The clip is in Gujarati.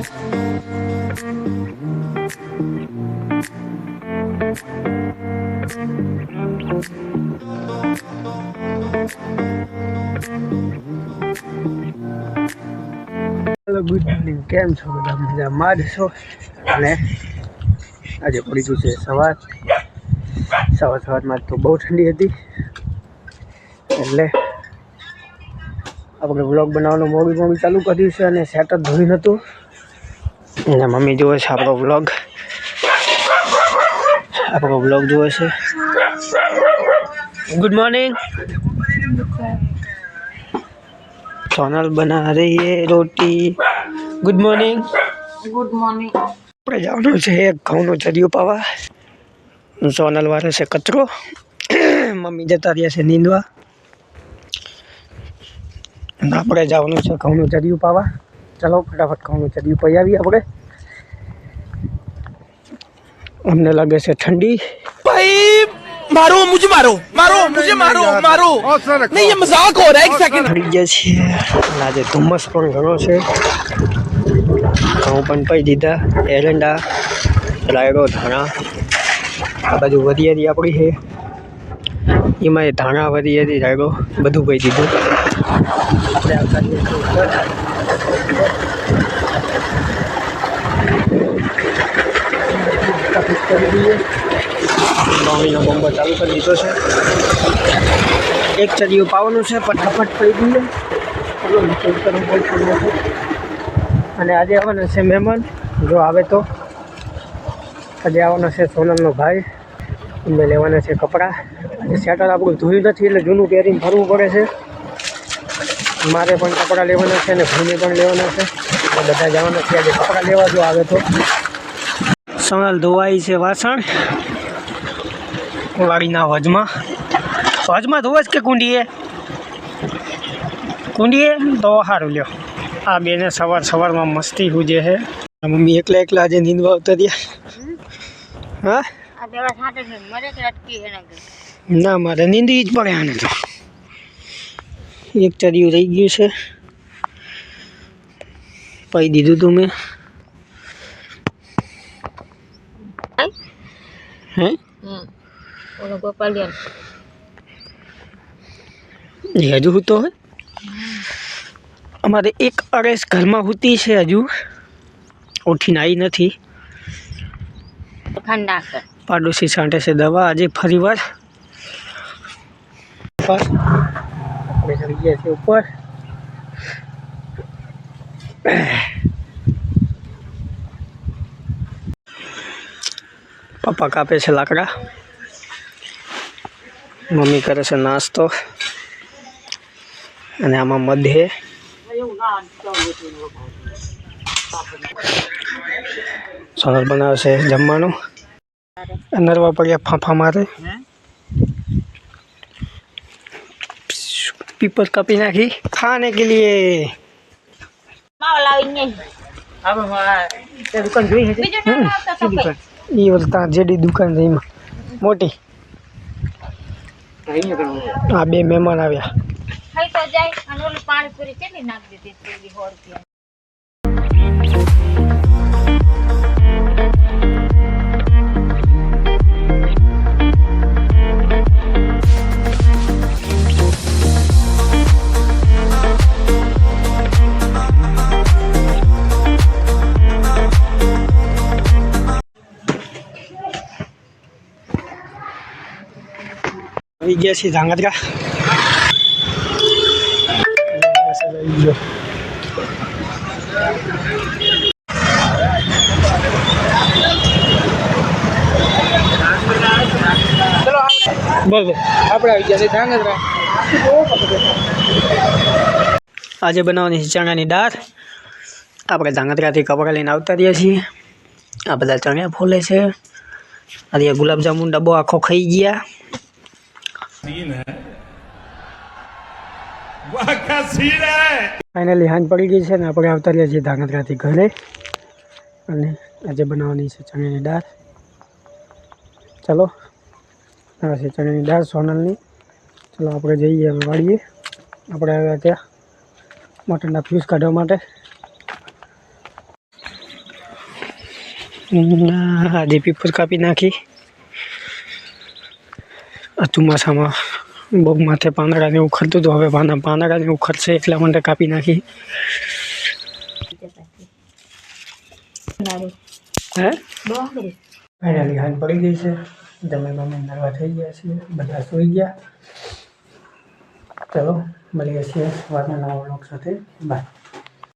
ગુડ મોર્નિંગ કેમ છો બધા? મજામાં જ છો? અને આજે પડી ગયું છે સવાર. સવાર સવારમાં તો બહુ ઠંડી હતી. એટલે આપણે વ્લોગ બનાવવાનું મોબી મોબી ચાલુ કર્યું છે અને સેટ જ ધોયું નહોતું. ને મમ્મી જુએ છે આપણો વ્લોગ આપણો વ્લોગ જુએ છે. ગુડ મોર્નિંગ સોનલ બના રહી રોટી. ગુડ મોર્નિંગ ગુડ મોર્નિંગ આપણે જવાનું છે એક ઘઉંનો ચરિયો પાવા. સોનલ વાળે છે કચરો. મમ્મી જતા રહ્યા છે નીંદવા. આપણે જવાનું છે ઘઉંનો ચરિયું પાવા. ચાલો ફટાફટ ખાવાનું ચડી દીપ આવીએ આપણે. અમને લાગે છે ઠંડી. ભાઈ મારો મુજે મારો મારો મુજે મારો મારો. નહીં મજાક હો રહા એક સેકન્ડ ફરી ગયા છીએ આજે ધુમ્મસ પણ ઘણો છે. ઘઉં પણ પાઈ દીધા એરંડા રાયડો ધાણા. આ બાજુ વરિયાળી આપણી છે. એમાં એ ધાણા વરિયાળી રાયડો બધું પાઈ દીધું. આપણે આવતા કરી છે. એક ચડિયું પાવાનું છે, ફટાફટ પડી દઈએ અને આજે આવવાના છે મહેમાન. જો આવે તો. આજે આવવાનો છે સોનલનો ભાઈ. એમને લેવાના છે કપડાં. આજે સેટર આપણું ધોયું નથી, એટલે જૂનું પહેરીને ફરવું પડે છે. મારે પણ કપડાં લેવાના છે અને ભાઈને પણ લેવાના છે. એટલે બધા જવાના છે. આજે કપડાં લેવા જો આવે તો. સોનલ ધોવાઈ છે વાસણ. વાડીના વજમાં. વજમાં ધોવા જ કે કુંડીએ? કુંડીએ? તો સારું લ્યો. આ બેને સવાર સવારમાં મસ્તી હુજે છે આ મમ્મી એકલા એકલા આજે નીંદવા આવતા રહ્યા. હા? આ દેવા સાથે છે મરે કે અટકી હે ના ના મારે નીંદવી જ પડે આને તો. એક ચરિયું રહી ગયું છે. પાઈ દીધું તું મેં. હે? હજુ હું? તો અમારે એક અરેસ ઘરમાં હુતી છે હજુ. ઉઠીને આવી નથી. પાડોશી છાંટે છે દવા. આજે ફરી વાર. આપણે ગયા છીએ ઉપર. પપ્પા કાપે છે લાકડા. મમ્મી કરે છે નાસ્તો. અને આમાં મધ્યે સોનલ બનાવે છે જમવાનું. નરવા પડ્યા ફાંફા મારે. પીપર કાપી નાખી ખાને કે લીએ માવ લાવી ને દુકાન જોઈ છે બીજું ના આવતા તો કઈ એ વખત જેડી દુકાન છે એમાં મોટી આ બે મહેમાન આવ્યા ખાઈ તો જાય અને ઓલી પાણીપુરી કેટલી નાખી દીધી હતી સો રૂપિયા આવી ગયા છીએ ધાંગધ્રા આવી ગયો બોલ બોલ આપણે આવી ગયા છીએ ધાંગધ્રા આજે બનાવવાની છે ચણાની દાળ આપણે ધાંગધ્રાથી કપડાં લઈને આવતા રહ્યા છીએ આ બધા ચણિયા ફોલે છે આજે ગુલાબજાંબુ ડબ્બો આખો ખાઈ ગયા सीन है वाह क्या सीन है ફાઇનલી હાંજ પડી ગઈ છે ને આપણે આવતા રહ્યા છીએ ધાંગધ્રાથી ઘરે અને આજે બનાવવાની છે ચણાની દાળ ચલો આ છે ચણાની દાળ સોનલની ચલો આપણે જઈએ હવે વાળીએ આપણે આવ્યા ત્યાં મટનના ફ્યુઝ કાઢવા માટે આધી પીપર કાપી નાખી આ ચોમાસામાં બહુ માથે પાંદડાને ઉખડતું હતું. હવે પાના એવું ખરશે એટલા માટે કાપી નાખી. ફાઇનલી હાથ પડી ગઈ છે. જમે બમે નરવા થઈ ગયા છે બધા સૂઈ ગયા. ચલો, મળીએ છીએ સવારના નવા લોક સાથે. બાય